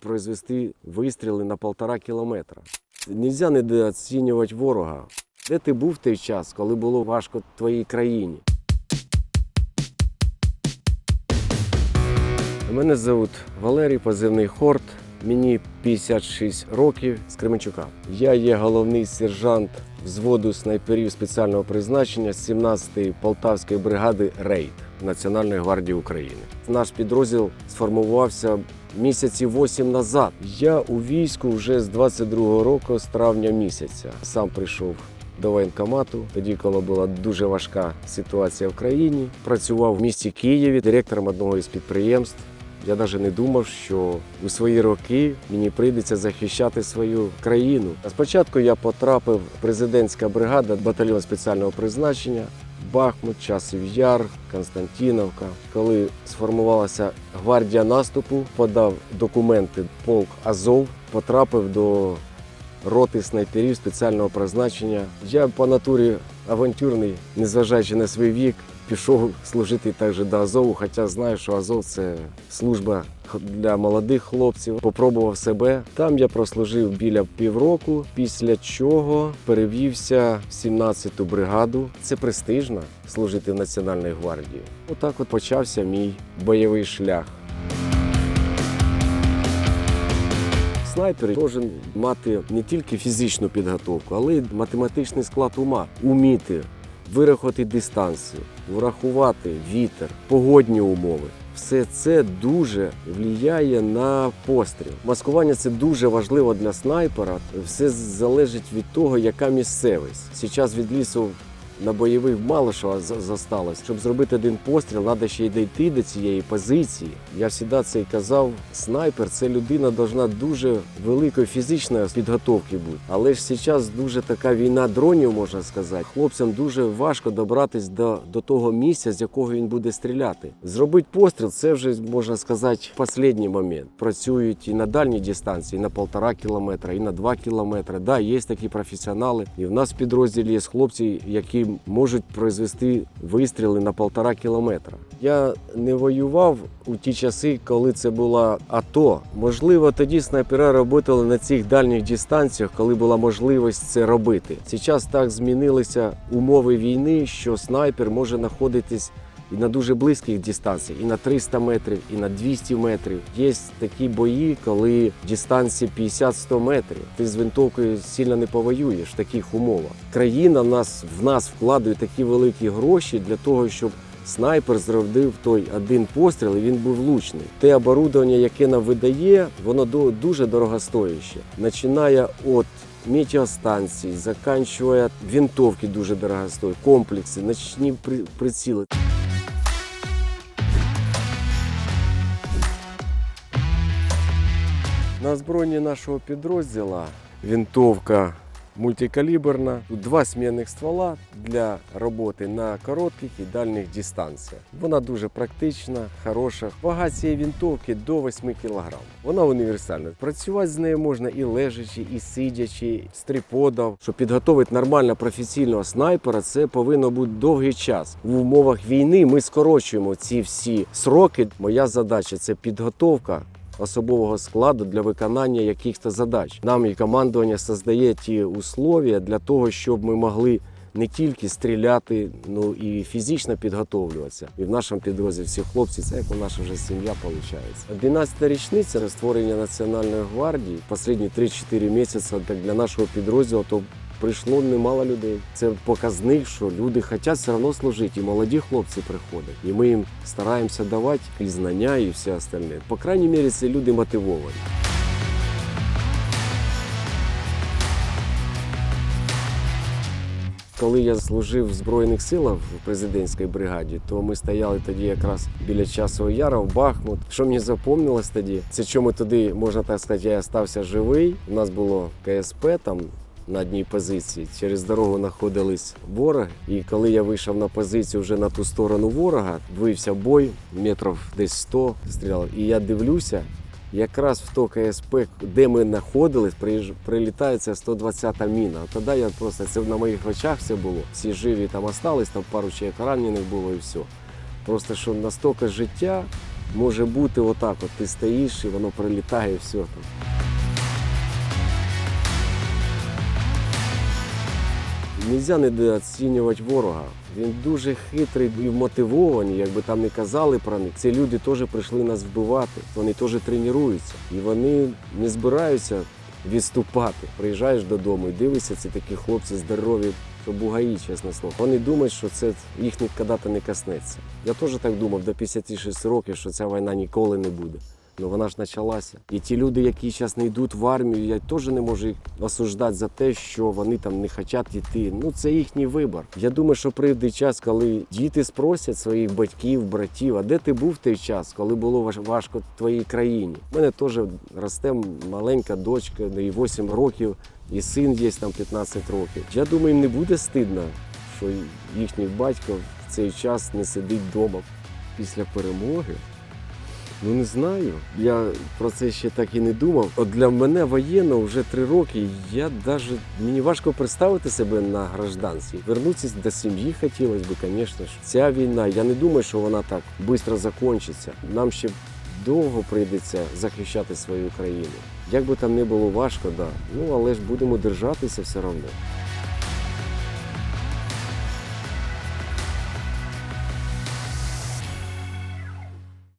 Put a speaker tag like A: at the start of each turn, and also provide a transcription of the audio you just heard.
A: произвести вистріли на полтора кілометра. Нельзя недооцінювати ворога. Де ти був в той час, коли було важко твоїй країні? Мене звуть Валерій, позивний Хорт. Мені 56 років з Кременчука. Я є головний сержант взводу снайперів спеціального призначення 17-ї Полтавської бригади Рейд Національної гвардії України. Наш підрозділ сформувався місяці 8 назад. Я у війську вже з 22-го року, з травня місяця. Сам прийшов до воєнкомату, тоді, коли була дуже важка ситуація в країні. Працював в місті Києві директором одного із підприємств. Я навіть не думав, що у свої роки мені прийдеться захищати свою країну. А Спочатку я потрапив в президентська бригада батальйон спеціального призначення. Бахмут, Часів Яр, Константіновка. Коли сформувалася гвардія наступу, подав документи полк Азов, потрапив до роти снайперів спеціального призначення. Я по натурі авантюрний, незважаючи на свій вік, пішов служити також до Азову, хоча знаю, що Азов це служба для молодих хлопців. Попробував себе. Там я прослужив біля півроку, після чого перевівся в 17-ту бригаду. Це престижно служити в Національній гвардії. Отак от почався мій бойовий шлях. Снайпер повинен мати не тільки фізичну підготовку, але й математичний склад ума, уміти вирахувати дистанцію, врахувати вітер, погодні умови. Все це дуже впливає на постріл. Маскування це дуже важливо для снайпера. Все залежить від того, яка місцевість. Зараз від лісу на бойових мало що зосталось. Щоб зробити один постріл, треба ще й дійти до цієї позиції. Я завжди це і казав. Снайпер це людина должна дуже великої фізичної підготовки бути. Але ж зараз дуже така війна дронів, можна сказати. Хлопцям дуже важко добратись до, до того місця, з якого він буде стріляти. Зробити постріл це вже можна сказати останній момент. Працюють і на дальній дистанції, і на полтора кілометра, і на два кілометри. Да, є такі професіонали. І в нас в підрозділі є хлопці, які можуть произвести вистріли на полтора кілометра. Я не воював у ті часи, коли це була АТО. Можливо, тоді снайпера працювали на цих дальніх дистанціях, коли була можливість це робити. Зараз так змінилися умови війни, що снайпер може знаходитись і на дуже близьких дистанціях, і на 300 метрів, і на 200 метрів. Є такі бої, коли дистанції 50-100 метрів. Ти з винтовкою сильно не повоюєш в таких умовах. Країна нас в нас вкладає такі великі гроші для того, щоб снайпер зробив той один постріл, і він був влучний. Те оборудовання, яке нам видає, воно дуже дорогостояще. Починає від метеостанцій, заканчує винтовки дуже дорогостоять, комплекси, ночні при- приціли. На озброєнні нашого підрозділу винтовка мультикаліберна. Два смінних ствола для роботи на коротких і дальніх дистанціях. Вона дуже практична, хороша. Вага цієї винтовки до 8 кг. Вона універсальна. Працювати з нею можна і лежачи, і сидячи, з триподом. Щоб підготувати нормально професійного снайпера, це повинно бути довгий час. В умовах війни ми скорочуємо ці всі сроки. Моя задача це підготовка особового складу для виконання якихось задач. Нам і командування создає ті условия для того, щоб ми могли не тільки стріляти, ну і фізично підготовлюватися. І в нашому підрозділі всі хлопці, це як у наша вже сім'я виходить. 11-та річниця створення Національної гвардії. Останні 3-4 місяці для нашого підрозділу то прийшло немало людей. Це показник, що люди хочуть все одно служити, і молоді хлопці приходять. І ми їм стараємося давати і знання, і все остальне. По крайній мірі, це люди мотивовані. Коли я служив в Збройних силах в президентській бригаді, то ми стояли тоді якраз біля часового яра в Бахмут. Що мені запомнилось тоді, це що ми туди, можна так сказати, я стався живий. У нас було КСП там. На одній позиції через дорогу знаходились вороги. І коли я вийшов на позицію вже на ту сторону ворога, вився бой метрів десь 100 стріляв. І я дивлюся, якраз в то КСП, де ми знаходились, приїж- прилітає ця 120-та міна. Тоді я просто це на моїх очах все було. Всі живі там остались, там пару чоловік ранених було і все. Просто що настільки життя може бути отак. От ти стоїш і воно прилітає, і все там. Нельзя недооцінювати ворога. Він дуже хитрий і мотивований, якби там не казали про них. Ці люди теж прийшли нас вбивати. Вони теж тренуються. І вони не збираються відступати. Приїжджаєш додому і дивишся, це такі хлопці здорові, що бугаї, чесне слово. Вони думають, що це їх ніколи не коснеться. Я теж так думав до 56 років, що ця війна ніколи не буде. Ну вона ж почалася. І ті люди, які зараз не йдуть в армію, я теж не можу їх осуждати за те, що вони там не хочуть йти. Ну це їхній вибір. Я думаю, що прийде час, коли діти спросять своїх батьків, братів, а де ти був в той час, коли було важко твоїй країні? У мене теж росте маленька дочка, їй 8 років, і син є там 15 років. Я думаю, їм не буде стидно, що їхній батько в цей час не сидить вдома після перемоги. Ну не знаю. Я про це ще так і не думав. От для мене воєнно вже три роки. Я даже мені важко представити себе на гражданці. Вернутися до сім'ї хотілося б, звісно ж. Ця війна, я не думаю, що вона так швидко закінчиться. Нам ще довго прийдеться захищати свою країну. Як би там не було важко, да. Ну але ж будемо держатися все одно.